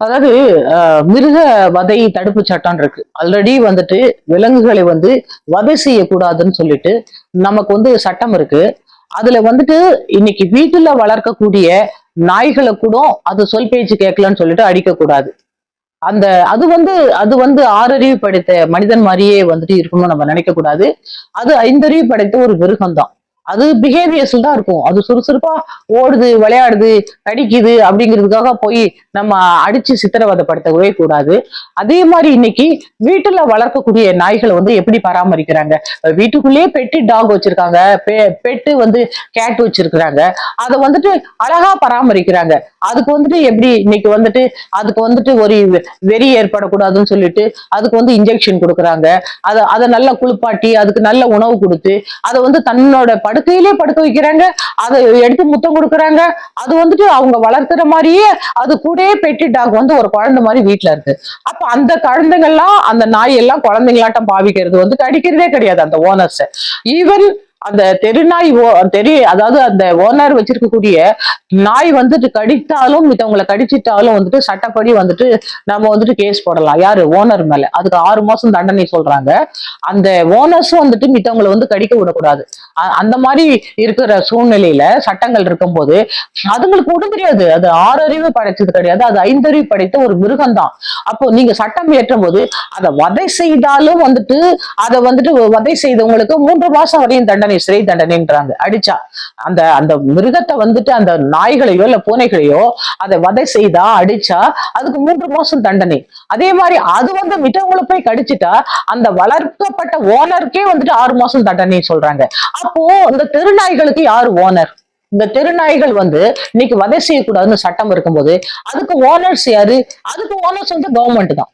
அதாவது மிருக வதை தடுப்பு சட்டம் இருக்கு. ஆல்ரெடி வந்துட்டு விலங்குகளை வந்து வதை செய்யக்கூடாதுன்னு சொல்லிட்டு நமக்கு வந்து சட்டம் இருக்கு. அதுல வந்துட்டு இன்னைக்கு வீட்டுல வளர்க்கக்கூடிய நாய்களை கூட அது சொல் பேச்சு கேட்கலன்னு சொல்லிட்டு அடிக்கக்கூடாது. அந்த அது வந்து அது வந்து ஆறறிவு படைத்த மனிதன் மாதிரியே வந்துட்டு இருக்கணும்னு நம்ம நினைக்க கூடாது அது ஐந்தறிவு படைத்த ஒரு மிருகம் தான் அது பிஹேவியர்ஸ் தான் இருக்கும். அது சுறுசுறுப்பா ஓடுது விளையாடுது கடிக்குது அப்படிங்கிறதுக்காக போய் நம்ம அடிச்சு சித்திரவதைப்படுத்தவே கூடாது. அதே மாதிரி இன்னைக்கு வீட்டுல வளர்க்கக்கூடிய நாய்களை வந்து எப்படி பராமரிக்கிறாங்க? வீட்டுக்குள்ளேயே பெட்டு டாக் வச்சிருக்காங்க பெட்டு வந்து கேட் வச்சிருக்கிறாங்க. அதை வந்துட்டு அழகா பராமரிக்கிறாங்க. அதுக்கு வந்துட்டு எப்படி இன்னைக்கு வந்துட்டு அதுக்கு வந்துட்டு ஒரு வெறி ஏற்படக்கூடாதுன்னு சொல்லிட்டு அதுக்கு வந்து இன்ஜெக்ஷன் கொடுக்குறாங்க. அதை அதை நல்லா குளிப்பாட்டி அதுக்கு நல்ல உணவு கொடுத்து அதை வந்து தன்னோட படுக்கையிலே படுக்க வைக்கிறாங்க. அதை எடுத்து முத்தம் கொடுக்குறாங்க. அது வந்துட்டு அவங்க வளர்த்துற மாதிரியே அது கூடயே பெட்டி டாக் வந்து ஒரு குழந்தை மாதிரி வீட்டுல இருக்கு. அப்ப அந்த குழந்தைங்கள்லாம் அந்த நாய் எல்லாம் குழந்தைங்களாட்டம் பாவிக்கிறது வந்து கடிக்கிறதே கிடையாது அந்த ஓனர்ஸ் ஈவன் அந்த தெருநாய் ஓ தெரு அதாவது அந்த ஓனர் வச்சிருக்கக்கூடிய நாய் வந்துட்டு கடித்தாலும் மித்தவங்களை கடிச்சிட்டாலும் வந்துட்டு சட்டப்படி வந்துட்டு நம்ம வந்துட்டு கேஸ் போடலாம். யாரு? ஓனர் மேல. அதுக்கு ஆறு மாசம் தண்டனை சொல்றாங்க. அந்த ஓனர்ஸும் வந்துட்டு மித்தவங்களை வந்து கடிக்க விடக்கூடாது. அந்த மாதிரி இருக்கிற சூழ்நிலையில சட்டங்கள் இருக்கும்போது அதுங்களுக்கு ஒன்றும் தெரியாது. அது ஆறறிவு படைச்சது கிடையாது. அது ஐந்தறிவு படைத்த ஒரு மிருகம் தான் அப்போ நீங்க சட்டம் இயற்றும் போது அதை வதை செய்தாலும் வந்துட்டு அதை வந்துட்டு வதை செய்தவங்களுக்கு மூன்று மாசம் வரையும் தண்டனை சிறை தண்டனைன்றாங்க. அடிச்சா அந்த அந்த மிருகத்தை வந்துட்டு அந்த நாய்களையோ இல்ல பூனைகளையோ அதை வதை செய்தா அடிச்சா அதுக்கு மூன்று மாசம் தண்டனை. அதே மாதிரி அது வந்து மித்தவங்களை போய் கடிச்சிட்டா அந்த வளர்க்கப்பட்ட ஓனருக்கே வந்துட்டு ஆறு மாசம் தண்டனை சொல்றாங்க. அப்போ அந்த தெருநாய்களுக்கு யாரு ஓனர்? இந்த தெருநாய்கள் வந்து இன்னைக்கு வதை செய்யக்கூடாதுன்னு சட்டம் இருக்கும்போது அதுக்கு ஓனர்ஸ் யாரு? அதுக்கு ஓனர்ஸ் வந்து கவர்மெண்ட் தான்.